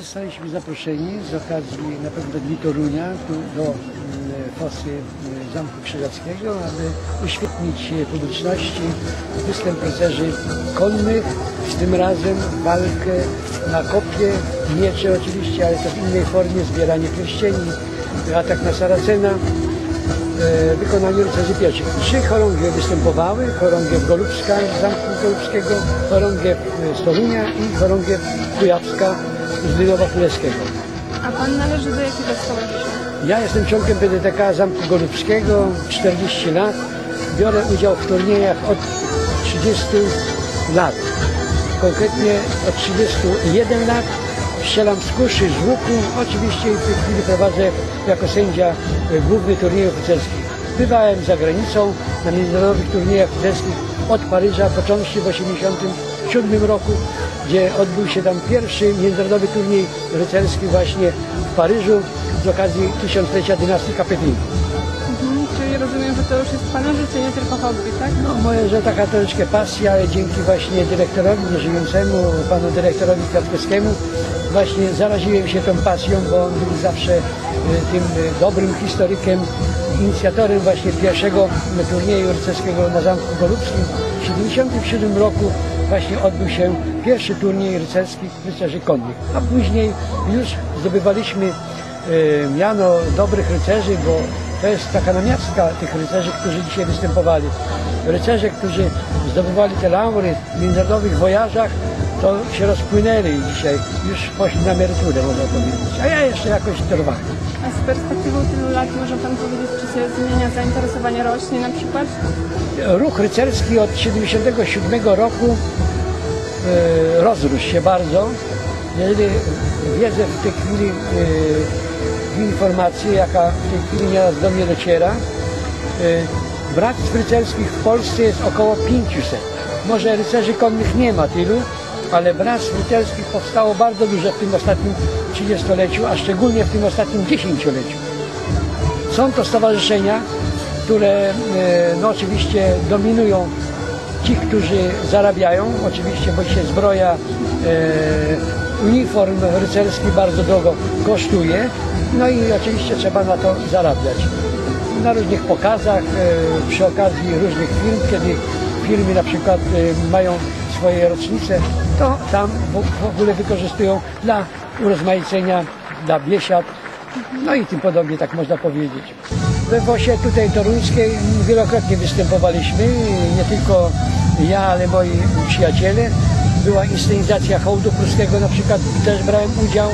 Zostaliśmy zaproszeni z okazji na pewno Dni Torunia do mm, fosy mm, Zamku Krzyżackiego, aby uświetnić publiczności występ rycerzy konnych, z tym razem walkę na kopie, miecze oczywiście, ale to w innej formie, zbieranie pierścieni, atak na Saracena, e, wykonaniu rycerzy pieszych. Trzy chorągie występowały, chorągiew Golubska z Zamku Golubskiego, chorągiew e, z Torunia i chorągiew Kujawska z Dynowa Królewskiego. A pan należy do jakiego stowarzyszenia? Ja jestem członkiem PDTK Zamku Golubskiego, 40 lat. Biorę udział w turniejach od 30 lat. Konkretnie od 31 lat. Strzelam z kuszy, z łuku. Oczywiście w tej chwili prowadzę jako sędzia e, główny turniej oficerskich. Bywałem za granicą na międzynarodowych turniejach oficerskich od Paryża, począwszy w 1987 roku, gdzie odbył się tam pierwszy międzynarodowy turniej rycerski właśnie w Paryżu z okazji tysiąclecia dynastii Kapetynów. Czyli rozumiem, że to już jest pana życie, nie tylko hobby, tak? No moje, że taka troszeczkę pasja, ale dzięki właśnie dyrektorowi nieżyjącemu, panu dyrektorowi Kwiatkowskiemu, właśnie zaraziłem się tą pasją, bo on był zawsze e, tym e, dobrym historykiem, inicjatorem właśnie pierwszego turnieju rycerskiego na Zamku Golubskim. W 1977 roku właśnie odbył się pierwszy turniej rycerski rycerzy konnych, a później już zdobywaliśmy e, miano dobrych rycerzy, bo to jest taka namiastka tych rycerzy, którzy dzisiaj występowali. Rycerze, którzy zdobywali te laury w międzynarodowych wojażach, to się rozpłynęli dzisiaj już poszli na emeryturę, można powiedzieć. A ja jeszcze jakoś trwam. A z perspektywą tylu lat może pan powiedzieć, czy się zmienia zainteresowanie rośnie na przykład? Ruch rycerski od 1977 roku e, rozrósł się bardzo. Jeżeli wiedzę w tej chwili, e, informację, jaka w tej chwili nieraz do mnie dociera, e, bractw rycerskich w Polsce jest około 500. Może rycerzy konnych nie ma tylu, ale bractw rycerskich powstało bardzo dużo w tym ostatnim 30-leciu, a szczególnie w tym ostatnim dziesięcioleciu. Są to stowarzyszenia, które e, no oczywiście dominują ci, którzy zarabiają, oczywiście, bo dzisiaj zbroja, e, uniform rycerski bardzo drogo kosztuje, no i oczywiście trzeba na to zarabiać. Na różnych pokazach, e, przy okazji różnych firm, kiedy firmy na przykład e, mają swoje rocznice, to tam w, ogóle wykorzystują dla urozmaicenia, dla biesiad, no i tym podobnie, tak można powiedzieć. We Wosie tutaj toruńskiej wielokrotnie występowaliśmy, nie tylko ja, ale moi przyjaciele. Była inscenizacja hołdu pruskiego, na przykład też brałem udział.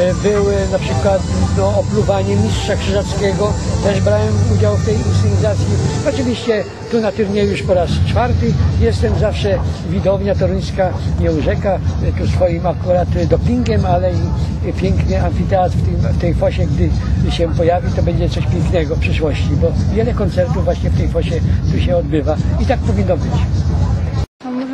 E, Były na przykład no, opluwanie mistrza krzyżackiego, też brałem udział w tej inscenizacji. Oczywiście tu na turnieju już po raz czwarty jestem zawsze widownia toruńska nie urzeka e, tu swoim akurat dopingiem, ale i piękny amfiteatr w, tym, w tej fosie, gdy się pojawi, to będzie coś pięknego w przyszłości, bo wiele koncertów właśnie w tej fosie tu się odbywa i tak powinno być.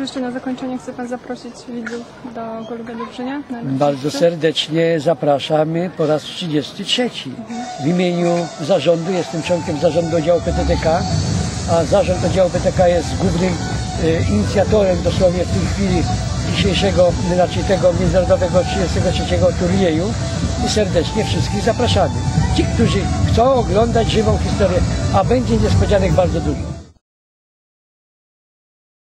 Jeszcze na zakończenie chce pan zaprosić widzów do Golubia Dobrzynia? Bardzo serdecznie zapraszamy po raz 33. W imieniu zarządu, jestem członkiem zarządu oddziału PTTK, a zarząd oddziału PTK jest głównym e, inicjatorem dosłownie w tej chwili dzisiejszego, znaczy tego międzynarodowego 33 turnieju i serdecznie wszystkich zapraszamy. Ci, którzy chcą oglądać żywą historię, a będzie niespodzianek bardzo dużo.